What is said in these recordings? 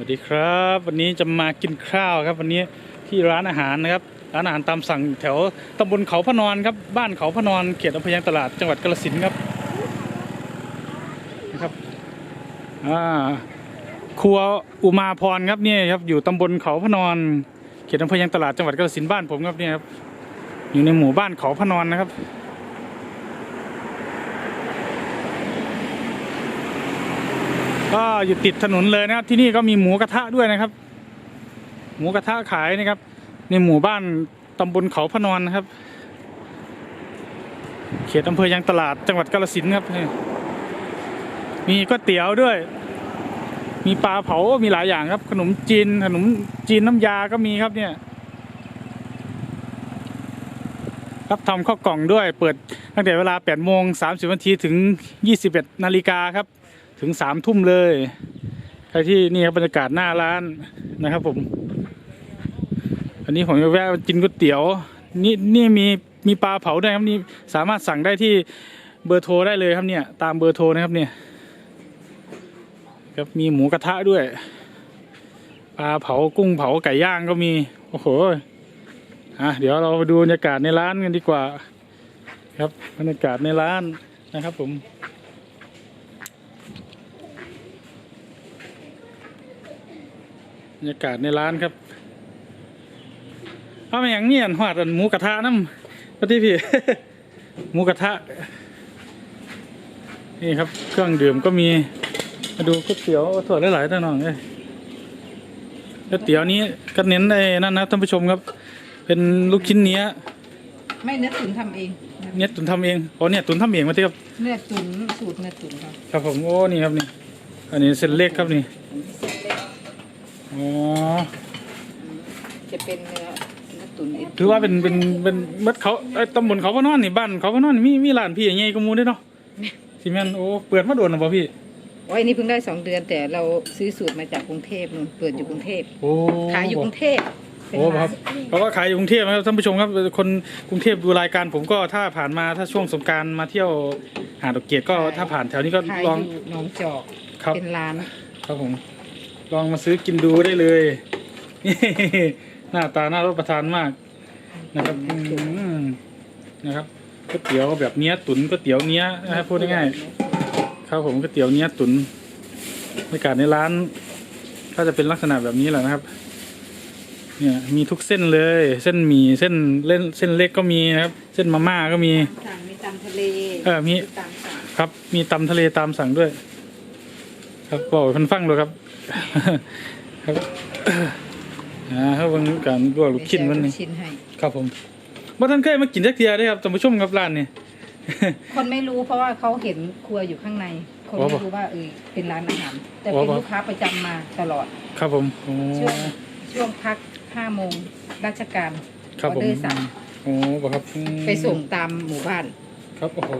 วัสดีครับ วันนี้จะมากินข้าวครับ วันนี้ที่ร้านอาหารนะครับร้านอาหารตามสั่งแถวตำบลเขาพนอนครับบ้านเขาพนอนเขตอำเภอยางตลาดจังหวัดกาฬสินธุ์ครับนะครับอ่าครัวอุมาพรครับเนี่ยครับอยู่ตำบลเขาพนอนเขตอำเภอยางตลาดจังหวัดกาฬสินธุ์บ้านผมครับเนี่ยครับอยู่ในหมู่บ้านเขาพนอนนะครับ ก็อยู่ติดถนนเลยนะครับ ที่นี่ก็มีหมูกระทะด้วยนะครับ หมูกระทะขายนะครับ ในหมู่บ้านตำบลเขาพนอนนะครับ เขตอำเภอยางตลาดจังหวัดกาฬสินธุ์ครับ มีก๋วยเตี๋ยวด้วย มีปลาเผา มีหลายอย่างครับ ขนมจีน ขนมจีนน้ำยาก็มีครับเนี่ย รับทำข้าวกล่องด้วย เปิดตั้งแต่เวลา8โมง30นาทีถึง 21นาฬิกาครับ ถึงสามทุ่มเลย ใครที่นี่ครับบรรยากาศหน้าร้านนะครับผม อันนี้ผมจะแวะกินก๋วยเตี๋ยว นี่นี่มีมีปลาเผาด้วยครับนี่สามารถสั่งได้ที่เบอร์โทรได้เลยครับเนี่ย ตามเบอร์โทรนะครับเนี่ยครับมีหมูกระทะด้วยปลาเผากุ้งเผาไก่ย่างก็มีโอ้โหอะเดี๋ยวเราไปดูบรรยากาศในร้านกันดีกว่า ครับบรรยากาศในร้านนะครับผม บรรยากาศในร้านครับ เอามาอย่างเนี้ยหอดอันหมูกระทะน้ำปฏิพี่หมูกระทะ นี่ครับ เครื่องดื่มก็มี มาดูก๋วยเตี๋ยวถั่วหลายๆตัวหน่อยเลยก๋วยเตี๋ยวนี้ก็เน้นในนั่นนะท่านผู้ชมครับ เป็นลูกชิ้นเนื้อไม่เนื้อตุ๋นทำเองเนื้อตุ๋นทำเองอ๋อเนี่ยตุ๋นทำเองมาเทียบเนื้อตุ๋นสูตรเนื้อตุ๋นครับครับผมโอ้นี่ครับนี่ อันนี้เส้นเล็กครับนี่ อ๋อจะเป็นเนื้อเนื้อตุ๋นเองถือว่าเป็นเป็นเป็นเมื่อเขาเอ้ยตำบลเขาพระนอนนี่บ้านเขาพระนอนนี่มีมีร้านพี่อย่างเงี้ยก็มูได้เนาะสิแม่นโอ้เปิดมาโดนหรือเปล่าพี่ โอ้ยนี่เพิ่งได้สองเดือนแต่เราซื้อสูตรมาจากกรุงเทพนู่นเปิดอยู่กรุงเทพโอ้ขายอยู่กรุงเทพเป็นโอ้คร้ารันบเขาก็ขายอยู่กรุงเทพนะครับท่านผู้ชมครับคนกรุงเทพดูรายการผมก็ถ้าผ่านมาถ้าช่วงสงกรารมาเที่ยวหาดอกเกียรติก็ถ้าผ่านแถวนี้ก็ขายลองอยู่หนองจอกครับเป็นร้านครับผม ลองมาซื้อกินดูได้เลยนี่หน้าตาน่ารับประทานมาก นะครับอืมนะครับก๋วยเตี๋ยวแบบเนี้ยตุ๋นก๋วยเตี๋ยวเนี้ยนะครับพูดง่ายๆครับผมก๋วยเตี๋ยวเนี้ยตุ๋นบรรยากาศในร้าน ก็จะเป็นลักษณะแบบนี้แหละนะครับ เนี่ยมีทุกเส้นเลย เส้นหมี่เส้นเล่นเส้นเล็กก็มีนะครับ เส้นมาม่าก็มี สั่งมีตำทะเลเออมี ตำสั่งครับ มีตำทะเลตามสั่งด้วย ครับบอกให้เพันฟังเลยครับ ครับอ่าครับวันนี้การลวกลูกชิ้นวันนี้เดี๋ยวจะเอาลูกชิ้นให้ครับผมบ่ท่านเคยมากินจักเทียได้ครับท่านผู้ชมครับร้านนี้ คนไม่รู้เพราะว่าเขาเห็นครัวอยู่ข้างใน คนอ๋อไม่รู้ว่าเออเป็นร้านอาหาร แต่อ๋อเป็นปะลูกค้าประจำมาตลอด ครับผมโอ้ช่วงช่วงพักห้าโมงราชการครับอผอมเดอร์สั่งโอ้บ่ครับอืมไปส่งตามหมู่บ้าน ครับโอ้โห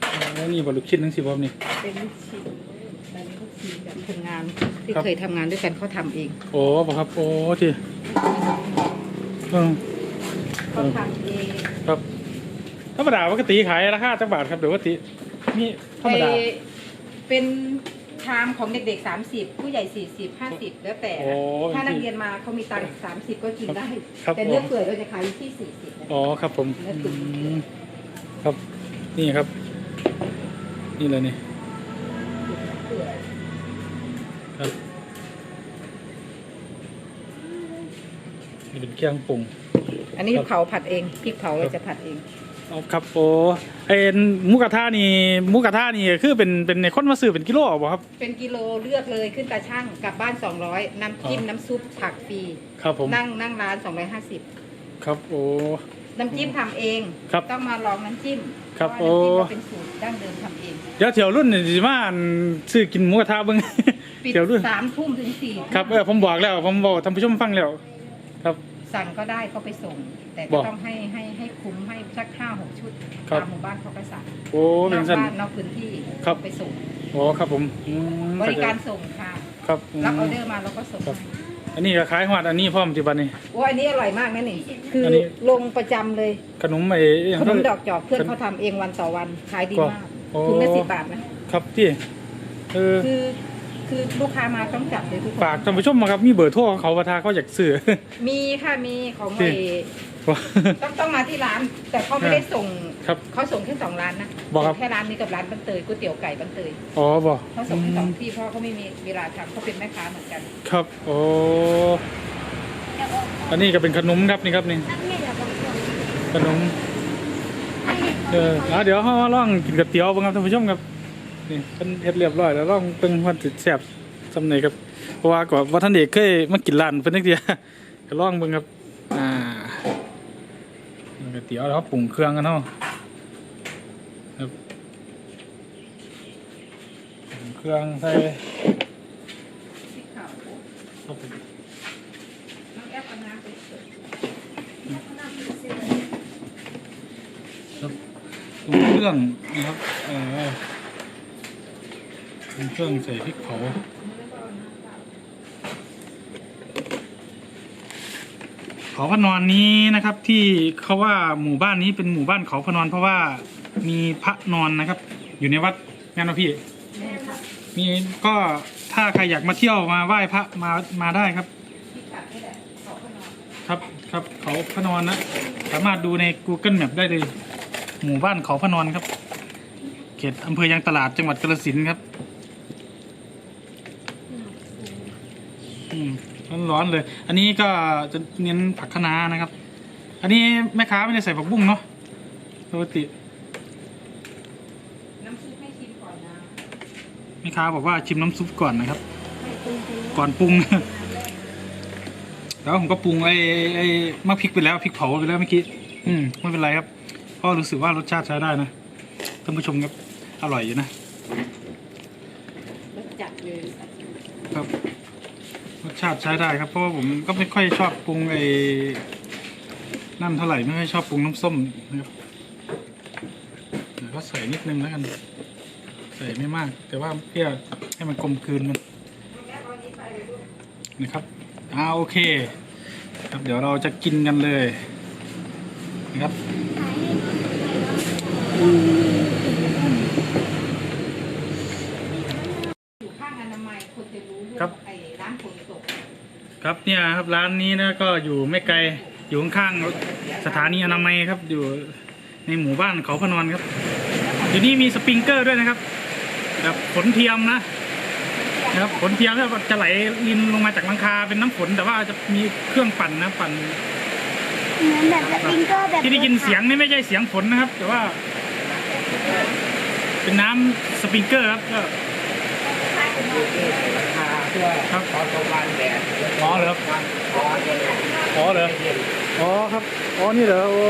โอ้นี่บอลูกชิ้นทั้งสิบครับนี่เป็นลูกชิ้นเป็นลูกชิ้น แบบทำงานที่ครับ เคยทำงานด้วยกันเขาทำเองโอ้บ่ครับ โอ้ที่เออเขาทำเองครับธรรมดาปกติขายราคาจักบาทครับเดี๋ยวปกตินี่ธรรมดาเอ่อเป็นชามของเด็กๆ 30 ผู้ใหญ่ 40 50 แล้วแต่ โอ้นะถ้านักเรียนมาเขามีตังค์30 ก็กินได้ ครับ แต่เนื้อเปื่อยเราจะขายอยู่ที่ 40นะอ๋อครับผมเนื้อตุ๋นอืมครับ นี่ครับ นี่เลยนี่ ครับนี่เป็นเครื่องปรุง อันนี้ครับเผาผัดเองพริกเผาเราจะผัดเองอ๋อครับโอ้เอ็นหมูกระทะนี่หมูกระทะนี่คือเป็นเป็นในคนมาซื้อเป็นกิโลบ่ครับ เป็นกิโลเลือกเลยขึ้นตาช่างกลับบ้าน 200 น้ำจิ้มอ๋อน้ำซุปผักฟรีครับผมนั่งนั่งร้าน 250 ครับโอ้น้ำจิ้มทำเองครับต้องมาลองน้ำจิ้มครับเพาะว่าน้ำจิ้มโอ้เราเป็นสูตรดั้งเดิมทำเองเดี๋ยวเที่ยวรุ่นนี่สิมาอันซื้อกินหมูกระทะเบิ่ง ปิดเที่ยวรุ่นสามทุ่มถึงสี่ทุ่มครับเออผมบอกแล้วผมบอกท่านผู้ชมฟังแล้ว ครับ สั่งก็ได้เขาไปส่ง แต่บก็อกต้องให้ให้ให้คุ้มให้สักห้าหกชุดครับ ตามหมู่บ้านเขาก็สั่งโอ้นเป็นอกสั้น บ้านนอกพื้นที่ครับ ไปส่งโอ้ครับผมอืมบริการส่งค่ะ ครับอืม รับออเดอร์มาเราก็ส่งครับให้อันนี้ก็ขายหอดอันนี้พร้อมที่บัดนี้ โอ้อันนี้อร่อยมากนะนี่ คืออนนี้ ลงประจำเลย ขนมไอ้อหย่างขนมเท่าดอกจอกเพื่อนเขาทำเองวันต่อวัน ขายดีก็มากโอ้ถุงละสิบบาทนะ ครับพี่เออคือ คือลูกค้ามาต้องจับเลยทุกคนฝากท่านผู้ชมมาครับมีเบอร์โทรของเขาประทาเขาอยากซื้อ มีค่ะมีของที่เอต้องต้องมาที่ร้าน แต่เขาไม่ได้ส่งครับเขาส่งแค่สองร้านนะบอกครับแค่ร้านนี้กับร้านบันเตยก๋วยเตี๋ยวไก่บันเตยอ๋อบอกเขาส่งทั้งสองที่เพราะเขาไม่มีเวลาทำเขาเป็นแม่ค้าเหมือนกัน ครับโอ้อันนี้ก็เป็นขนมครับนี่ครับนี่ขนมเอออะเดี๋ยวเขามาลองกินก๋วยเตี๋ยวบ้างครับท่านผู้ชมครับ นี่เป็นเฮ็ดเรียบร้อยแล้วลองเป็นวันสิแซ่บสำเนีครับเพราะว่าก่อนว่าท่านเอกเคยมากินร้านเพิ่นนักเดียวก็ลองเบิ่งครับอ่าก๋วยเตี๋ยวแล้วปรุงเครื่องกันเนาะครับปรุงเครื่องใส่ที่เขาครับผมน้องแอปเอาน้ำไปเสิร์ฟครับปรุงเครื่องนะครับเออ ปรุงเครื่องใส่พริกเผาเขาพนอนนี้นะครับที่เขาว่าหมู่บ้านนี้เป็นหมู่บ้านเขาพนอนเพราะว่ามีพระนอนนะครับ อยู่ในวัดงานนะพี่แม่ค่ะมีก็ถ้าใครอยากมาเที่ยวมาไหว้พระมามาได้ครับที่กัดนี่แหละขอเขานอนครับครับเขาพระนอนนะสามารถดูใน Google Map ได้เลย หมู่บ้านเขาพระนอนครับ เขตอำเภอยางตลาดจังหวัดกาฬสินธุ์ครับ อืม ร้อนๆเลย อันนี้ก็จะเน้นผักคะน้านะครับ อันนี้แม่ค้าไม่ได้ใส่ผักบุ้งเนาะปกติน้ำซุปให้ชิมก่อนนะแม่ค้าบอกว่าชิมน้ำซุปก่อนนะครับก่อนปรุง แล้วผมก็ปรุงไอ้ไอ้มะพริกไปแล้วพริกเผาไปแล้วเมื่อกี้อืมไม่เป็นไรครับเพราะรู้สึกว่ารสชาติใช้ได้นะท่านผู้ชมครับอร่อยอยู่นะ รสจัดเลย ครับ รส ชาติใช้ได้ครับเพราะว่าผมก็ไม่ค่อยชอบปรุงไอ้นั่นเท่าไหร่ไม่ค่อยชอบปรุงน้ำส้มนะครับเดี๋ยวก็ใส่นิดนึงแล้วกัน ใส่ไม่มาก แต่ว่าเพื่อให้มันกลมกลืนมันนะครับอ่าโอเค ครับเดี๋ยวเราจะกินกันเลยนะครับ อยู่ข้างอนามัยคนจะรู้ครับ ไอ้ร้านฝนตกครับเนี่ยครับร้านนี้นะก็อยู่ไม่ไกลอยู่ข้างๆสถานีอนามัยครับ อยู่ในหมู่บ้านเขาพนอนครับอยู่นี่มีสปริงเกอร์ด้วยนะครับแบบฝนเทียมนะนะครับฝนเทียมแล้วก็จะไหลลินลงมาจากหลังคาเป็นน้ำฝนแต่ว่าจะมีเครื่องปั่นนะปั่น เหมือนแบบสปริงเกอร์แบบที่ได้ยินเสียงนี่ไม่ใช่เสียงฝนนะครับ แต่ว่า เป็นน้ำสปริงเกอร์ครับก็ เพื่อครับขอสมานแดดอ๋อเหรอครับ ขอเย็นอ๋อเหรอ อ๋อครับ อ๋อ นี่เหรอ โอ้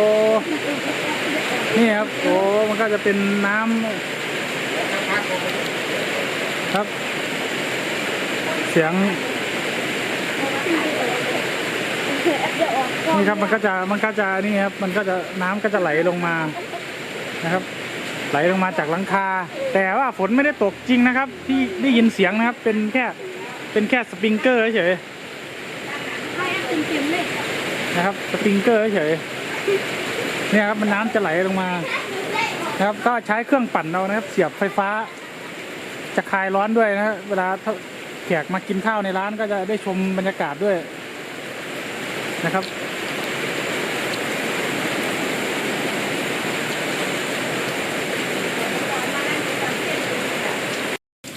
นี่ครับ โอ้ มันก็จะเป็นน้ำครับ เสียงเดี๋ยวออกกล้องนี่ครับ มันก็จะ มันก็จะ นี่ครับ มันก็จะ น้ำก็จะไหลลงมา นะครับ ไหลลงมาจากหลังคา แต่ว่าฝนไม่ได้ตกจริงนะครับ ที่ได้ยินเสียงนะครับ เป็นแค่เป็นแค่สปริงเกอร์เฉยๆนะครับสปริงเกอร์เฉยๆเนี่ยครับมันน้ำจะไหลลงมา นะครับ ก็ใช้เครื่องปั่นเอานะครับ เสียบไฟฟ้า จะคลายร้อนด้วยนะเวลาแขกมากินข้าวในร้านก็จะได้ชมบรรยากาศด้วยนะครับ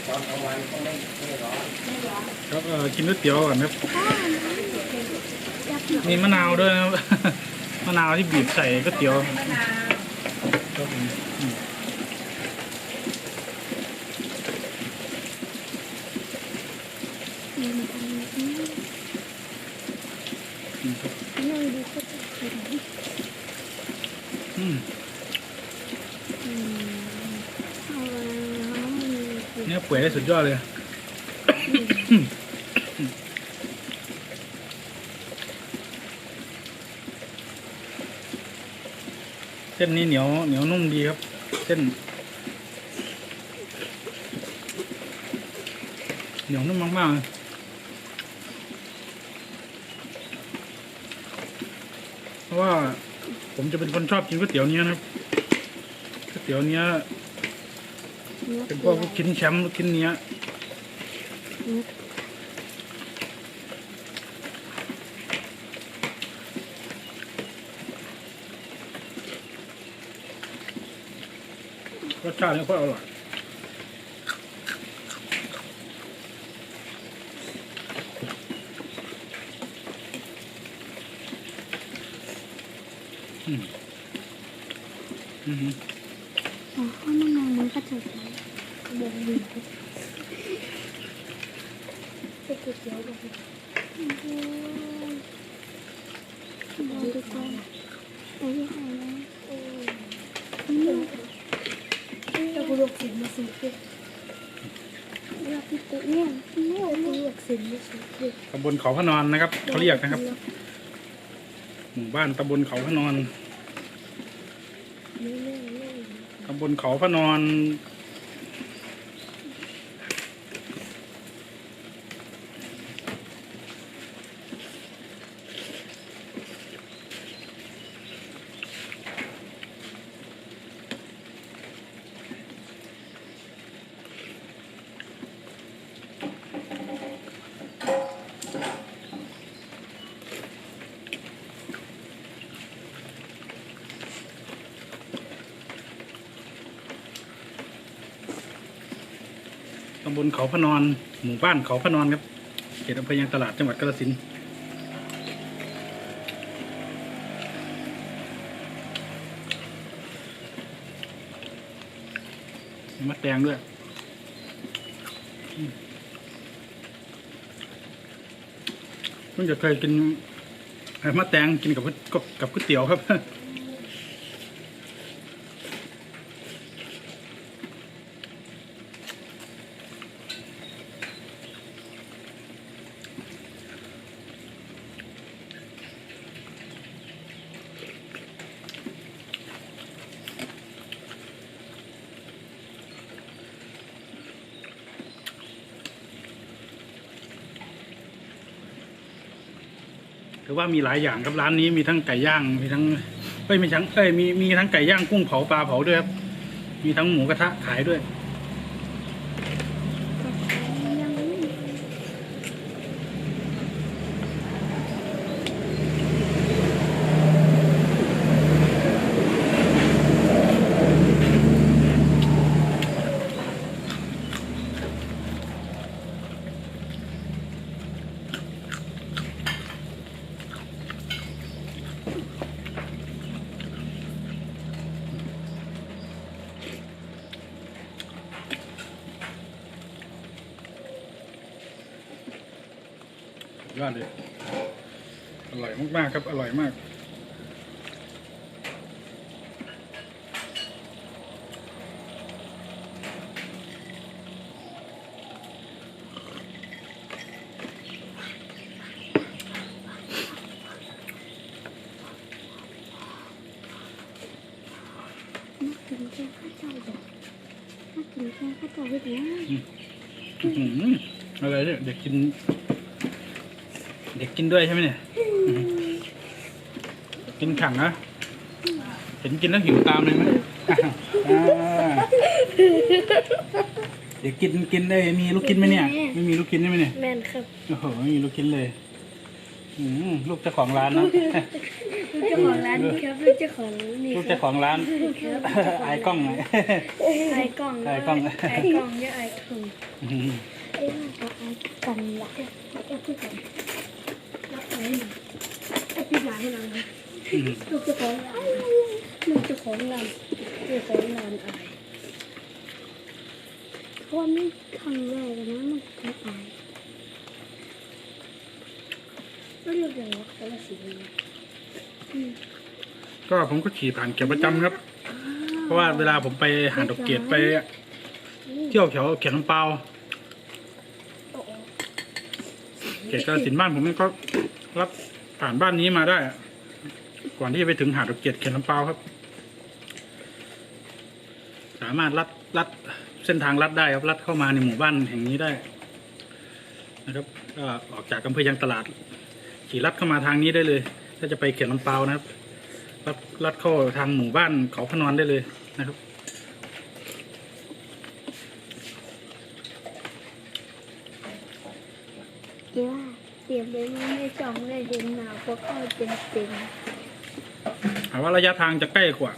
ตอนกลางวันก็ไม่ไม่ร้อน ครับเออ กินก๋วยเตี๋ยวก่อนครับจับหน่อยมีมะนาวด้วยนะครับ มะนาวที่บีบใส่ก๋วยเตี๋ยวมะนาวครับผมอืมอืมอืมอืมอืมครับนั่งดูก็จะเห็นอืมอืมเอาน้ำมือกินเนื้อเปื่อยได้สุดยอดเลย ส้นนี้เหนียวเหนียวนุ่มดีครับ เส้น เหนียวนุ่มมากๆเลยเพราะว่าผมจะเป็นคนชอบกินก๋วยเตี๋ยวเนี้ยนะครับก๋วยเตี๋ยวเนี้ยเนื้อเป็นพเปื่วอกยลูกชิ้นแชมป์ลูกชิ้นเนี้ยนะรสชาตินี่โคตรอร่อย อืมอืมอ๋อข้าวมันนองมันก็จะบวมดีจะก๋วยเตี๋ ตุ๊เนี่ยเนี่ยกูลวกสินมาสิเพื่อตำบลเขาพระนอนนะครับเขาเรียกนะครับหมู่บ้านตำบลเขาพระนอนนี่นี่นี่ตำบลเขาพระนอน บลเขาพะนอน หมู่บ้านเขาพะนอนครับ เขตอำเภอยางตลาดจังหวัดกาฬสินธุ์มะแดงด้วยมเพิ่งจะเคยกินไอ้มะแดงกินกับกับกับก๋วยเตี๋ยวครับ ถือว่ามีหลายอย่างครับร้านนี้มีทั้งไก่ย่างมีทั้งเอ้ยมีทั้งเอ้ยมีมีทั้งไก่ย่างกุ้งเผาปลาเผาด้วยครับมีทั้งหมูกระทะขายด้วย ยอดเลย อร่อยมากๆครับ อร่อยมาก น่ากินแค่ข้าวเจ้าแบบน่ากินแค่ข้าวเจ้าแบบนี้ อื้อหืออะไรเนี่ยเด็กกิน เด็กกินด้วยใช่ไหมเนี่ยอื้อหือกินขังนะเห็นกินแล้วหิวตามเลยไหมอ่าเด็กกินกินได้มีลูกกินไหมเนี่ย ไม่มีลูกกินใช่ไหมเนี่ย แมนครับโอ้โหไม่มีลูกกินเลยอืมลูกเจ้าของร้านเนาะลูกเจ้าของร้านนี่ครับลูกเจ้าของนี่ลูกครัเจ้าของร้านครับอายกล้องหน่อยไอ้กล่องไอ้กล่อง ไอ้กล่องเยอะไอ้กล่องอืมไอ้กล่องไอ้กล่องละไอ้พี่กล่องรับ ไอ้ไอ้พี่หมาให้เราอืมลูกเจ้าของร้านลูกเจ้าของร้านเจ้าของร้านอะไรเพราะว่าไม่ทำแรกนะมันก็อายก็เรียกอย่างว่าคนละสีอืม ก็ผมก็ขี่ผ่านเก็บประจำครับ เพราะว่าเวลาผมไปหาดอกเกียรไปเที่ยวแถวเขียนลำเปาโอ้โหเขตกาฬสินธุ์บ้านผมก็ รับผ่านบ้านนี้มาได้ ก่อนที่จะไปถึงหาดดอกเกียรเขียนลำเปาครับ สามารถลัดลัดเส้นทางลัดได้ครับลัดเข้ามาในหมู่บ้านแห่งนี้ได้ นะครับก็ออกจากอำเภอยางตลาด ขี่ลัดเข้ามาทางนี้ได้เลย ถ้าจะไปเขียนลำเปานะครับลัดลัดเข้าทางหมู่บ้านเขาพะนอนได้เลยนะครับกีว่า สียบเลยไม่จ่องเลยเดินหนาวเพราะเข้าเต็มเต็มถามว่าระยะทางจะใกล้กว่า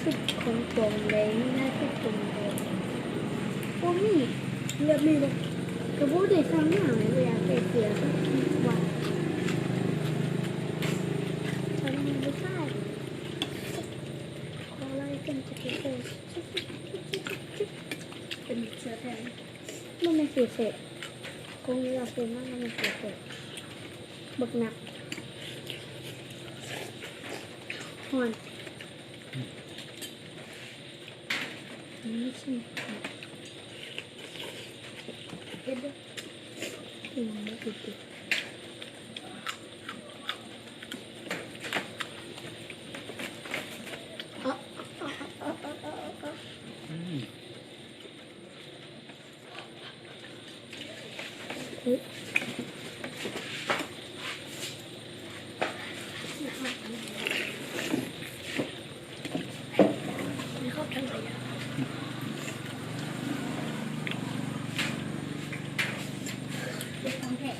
ชุดของโปร่งเลยนี่น่าจะตรงเลยโอ้นี่เลือดไม่เลยกระโบเด็กทำหนังเลยอะแต่เสียก็คิดว่าทำไม่ได้ ขอไล่กันจะเป็นเป็นเชื้อแทนมันไม่สีเสร็จคงอยากเป็นมากมันไม่สีเสร็จบักหนักหอนนี่ใช่เอ็ดด้วยอืมไม่ติดติดอ๋ออ๋ออ๋ออ๋ออ๋ออ๋อ อืม เฮ้ยไม่เข้ากันเลยอะเด็กของแท้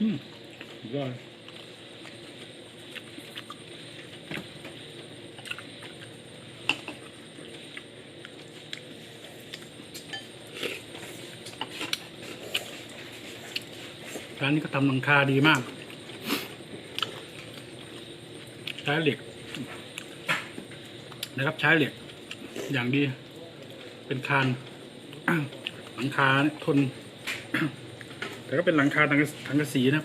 อืมสุด ยอดร้านนี้ก็ทำหลังคาดีมาก ใช้เหล็ก นะครับใช้เหล็ก อย่างดี เป็นคานหลังคาทน แต่ก็เป็นหลังคาทางกระทางกระสีนะ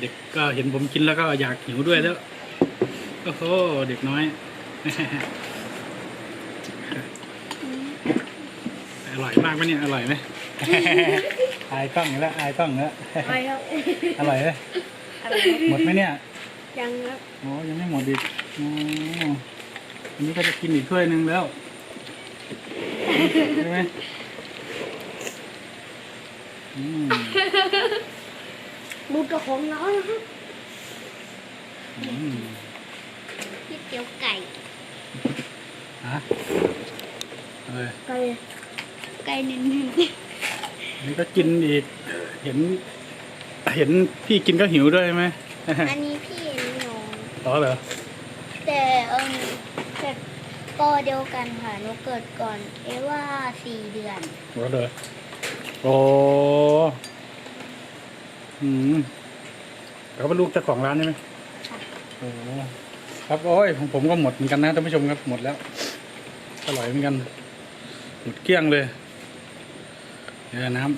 เด็กก็เห็นผมกินแล้วก็อยากหิวด้วยแล้วโอ้โหเด็กน้อย อร่อยมากไหมเนี่ยอร่อยไหม อายกล้องอยู่แล้วอายกล้องแล้วไปครับอร่อยไหมหมดไหมเนี่ยยังครับโอ้ยังไม่หมดอีกโอ้อันนี้ก็จะกินอีกถ้วยหนึ่งแล้วใช่ไหมอืม บูกับของเรานะครับอืมพี่เตี๋ยวไก่ฮะเออไก่ไก่หนึ่งอันนี้ก็กินอีก เห็น เห็นพี่กินก็หิวด้วยไหมอันนี้พี่อันนี้น้องอ๋อเหรอแต่เอิมแบบปอเดียวกันค่ะหนูเกิดก่อน เอว่าสี่เดือนอ๋อเหรอโอ้ อืมเขาเป็นลูกเจ้าของร้านใช่ไหมค่ะโอ้ครับโอ้ยของผมก็หมดเหมือนกันนะท่านผู้ชมครับหมดแล้วอร่อยเหมือนกัน หมดเกลี้ยงเลยเนี่ยนะครับ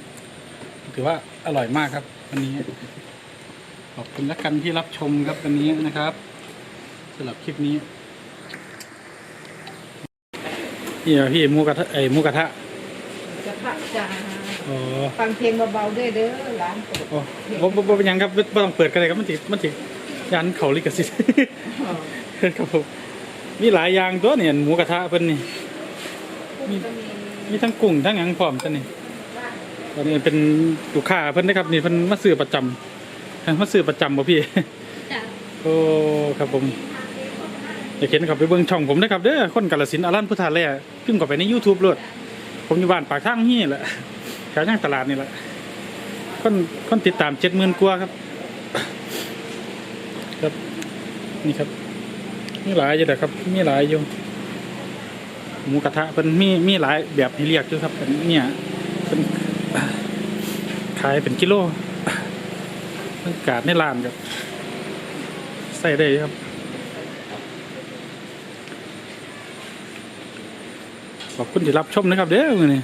ถือว่าอร่อยมากครับวันนี้ ขอบคุณและกันที่รับชมครับวันนี้นะครับสำหรับคลิปนี้นี่เหรอพี่หมูกระทะไอยหมูกระทะจะพักจ้า อ๋อฟังเพลงเบาๆด้วยเด้อร้านเปิดโอ้บ่บ่บ่เป็นหยังครับบ่ต้องเปิดกันเลยครับมันติมันติยันเขาลิขสิทธิ์ ครับผมมีหลายอย่างตัวเนี่ยหมูกระทะเพิ่นนี่ มี ก็มีมีทั้งกุ้งทั้งหยังพร้อมตัวนี่ตอนนี้เป็นลูกค้าเพิ่นนะครับนี่เพิ่นมาซื้อประจำมาซื้อประจำบ่พี่ จ้ะโอ้ครับผมอยากเห็นเขาไปเบิ่งช่องผมนะครับเด้อคนกาลสินธุ์อารันพุทธาแล่พิมพ์เข้าไปใน YouTube โลดผมอยู่บ้านปากทางฮี่แหละ แถวย่างตลาดนี่แหละคนคนติดตาม70,000กว่าครับ ครับนี่ครับ มีหลายอยู่แต่ครับ มีหลายอยู่หมูกระทะเป็นมีมีหลายแบบให้เรียกด้วยครับเป็นเนี่ยเป็นขายเป็นกิโลเป็นกาดในร้านครับใส่ได้ครับขอบคุณที่รับชมนะครับเด้อมือนี้